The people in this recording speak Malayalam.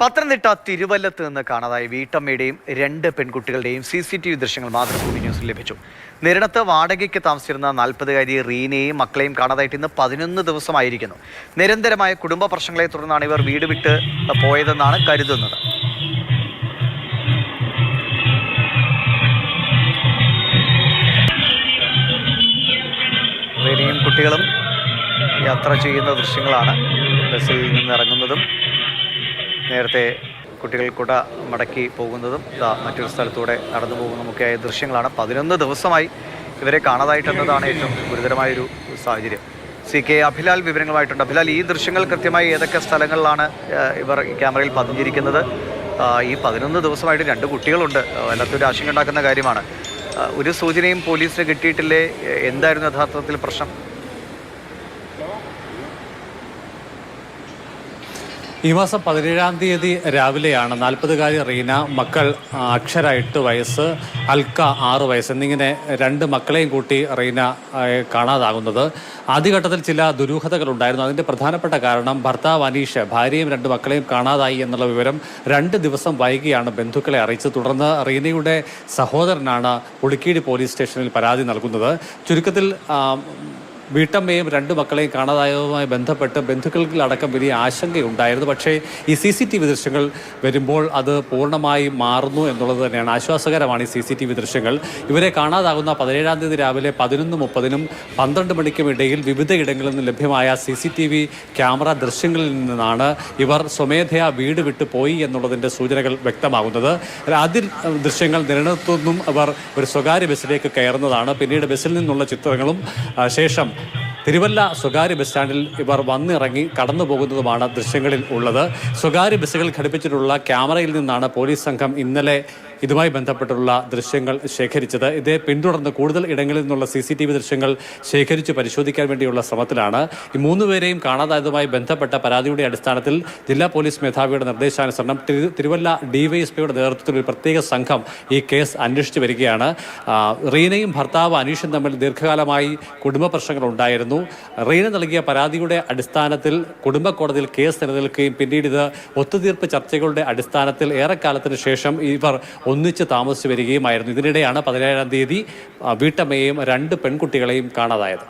പത്തനംതിട്ട തിരുവല്ലത്ത് നിന്ന് കാണാതായ വീട്ടമ്മയുടെയും രണ്ട് പെൺകുട്ടികളുടെയും സി സി ടി വി ദൃശ്യങ്ങൾ മാതൃഭൂമി ന്യൂസിൽ ലഭിച്ചു. നിരണത്ത് വാടകയ്ക്ക് താമസിച്ചിരുന്ന നാൽപ്പതുകാരി റീനയെയും മക്കളെയും കാണാതായിട്ട് ഇന്ന് പതിനൊന്ന് ദിവസമായിരിക്കുന്നു. നിരന്തരമായ കുടുംബ പ്രശ്നങ്ങളെ തുടർന്നാണ് ഇവർ വീട് വിട്ട് പോയതെന്നാണ് കരുതുന്നത്. റീനയും കുട്ടികളും യാത്ര ചെയ്യുന്ന ദൃശ്യങ്ങളാണ് ബസ്സിൽ നിന്ന് ഇറങ്ങുന്നതും നേരത്തെ കുട്ടികൾ കുട മടക്കി പോകുന്നതും ഇതാ മറ്റൊരു സ്ഥലത്തൂടെ നടന്നു പോകുന്നതുമൊക്കെയായ ദൃശ്യങ്ങളാണ്. പതിനൊന്ന് ദിവസമായി ഇവരെ കാണാതായിട്ടെന്നതാണ് ഏറ്റവും ഗുരുതരമായൊരു സാഹചര്യം. സി കെ അഭിലാൽ വിവരങ്ങളുമായിട്ടുണ്ട്. അഭിലാൽ ഈ ദൃശ്യങ്ങൾ കൃത്യമായി ഏതൊക്കെ സ്ഥലങ്ങളിലാണ് ഇവർ ക്യാമറയിൽ പതിഞ്ഞിരിക്കുന്നത്? ഈ പതിനൊന്ന് ദിവസമായിട്ട് രണ്ട് കുട്ടികളുണ്ട്. വല്ലാത്തൊരു ആശങ്ക ഉണ്ടാക്കുന്ന കാര്യമാണ് ഒരു സൂചനയും പോലീസിന് കിട്ടിയിട്ടില്ലേ? എന്തായിരുന്നു യഥാർത്ഥത്തിൽ പ്രശ്നം? ഈ മാസം പതിനേഴാം തീയതി രാവിലെയാണ് നാൽപ്പതുകാരി റീന മക്കൾ അക്ഷര എട്ട് വയസ്സ് അൽക്ക ആറ് വയസ്സ് എന്നിങ്ങനെ രണ്ട് മക്കളെയും കൂട്ടി റീന കാണാതാകുന്നത്. ആദ്യഘട്ടത്തിൽ ചില ദുരൂഹതകൾ ഉണ്ടായിരുന്നു അതിന്റെ പ്രധാനപ്പെട്ട കാരണം ഭർത്താവ് അനീഷ് ഭാര്യയും രണ്ട് മക്കളെയും കാണാതായി എന്നുള്ള വിവരം രണ്ട് ദിവസം വൈകിയാണ് ബന്ധുക്കളെ അറിയിച്ചത്. തുടർന്ന് റീനയുടെ സഹോദരനാണ് പുളിക്കീട് പോലീസ് സ്റ്റേഷനിൽ പരാതി നൽകുന്നത്. ചുരുക്കത്തിൽ വീട്ടമ്മയും രണ്ട് മക്കളെയും കാണാതായതുമായി ബന്ധപ്പെട്ട് ബന്ധുക്കൾക്കടക്കം വലിയ ആശങ്കയുണ്ടായിരുന്നു. പക്ഷേ ഈ സി സി ടി വി ദൃശ്യങ്ങൾ വരുമ്പോൾ അത് പൂർണമായി മാറുന്നു എന്നുള്ളത് തന്നെയാണ് ആശ്വാസകരമാണ് ഈ സി സി ടി വി ദൃശ്യങ്ങൾ. ഇവരെ കാണാതാകുന്ന പതിനേഴാം തീയതി രാവിലെ പതിനൊന്ന് മുപ്പതിനും പന്ത്രണ്ട് മണിക്കും ഇടയിൽ വിവിധ ഇടങ്ങളിൽ നിന്ന് ലഭ്യമായ C C T V camera ദൃശ്യങ്ങളിൽ നിന്നാണ് ഇവർ സ്വമേധയാ വീട് വിട്ടു പോയി എന്നുള്ളതിന്റെ സൂചനകൾ വ്യക്തമാകുന്നത്. ആദ്യ ദൃശ്യങ്ങൾ നിലനിർത്തുന്നും അവർ ഒരു സ്വകാര്യ ബസ്സിലേക്ക് കയറുന്നതാണ്. പിന്നീട് ബസ്സിൽ നിന്നുള്ള ചിത്രങ്ങളും ശേഷം തിരുവല്ല സ്വകാര്യ ബസ് സ്റ്റാൻഡിൽ ഇവർ വന്നിറങ്ങി കടന്നു പോകുന്നതുമാണ് ദൃശ്യങ്ങളിൽ ഉള്ളത്. സ്വകാര്യ ബസ്സുകൾ ഘടിപ്പിച്ചിട്ടുള്ള ക്യാമറയിൽ നിന്നാണ് പോലീസ് സംഘം ഇന്നലെ ഇതുമായി ബന്ധപ്പെട്ടുള്ള ദൃശ്യങ്ങൾ ശേഖരിച്ചത്. ഇതേ പിന്തുടർന്ന് കൂടുതൽ ഇടങ്ങളിൽ നിന്നുള്ള സി സി ടി വി ദൃശ്യങ്ങൾ ശേഖരിച്ച് പരിശോധിക്കാൻ വേണ്ടിയുള്ള ശ്രമത്തിലാണ്. ഈ മൂന്നുപേരെയും കാണാതായതുമായി ബന്ധപ്പെട്ട പരാതിയുടെ അടിസ്ഥാനത്തിൽ ജില്ലാ പോലീസ് മേധാവിയുടെ നിർദ്ദേശാനുസരണം തിരു- തിരുവല്ല ഡിവൈഎസ്പിയുടെ നേതൃത്വത്തിൽ ഒരു പ്രത്യേക സംഘം ഈ കേസ് അന്വേഷിച്ചു വരികയാണ്. റീനയും ഭർത്താവ് അനീഷും തമ്മിൽ ദീർഘകാലമായി കുടുംബ പ്രശ്നങ്ങൾ ഉണ്ടായിരുന്നു. റീന നൽകിയ പരാതിയുടെ അടിസ്ഥാനത്തിൽ കുടുംബ കോടതിയിൽ കേസ് നിലനിൽക്കുകയും പിന്നീട് ഇത് ഒത്തുതീർപ്പ് ചർച്ചകളുടെ അടിസ്ഥാനത്തിൽ ഏറെക്കാലത്തിന് ശേഷം ഇവർ ഒന്നിച്ച് താമസിച്ചു വരികയുമായിരുന്നു. ഇതിനിടെയാണ് പതിനേഴാം തീയതി വീട്ടമ്മയെയും രണ്ട് പെൺകുട്ടികളെയും കാണാതായത്.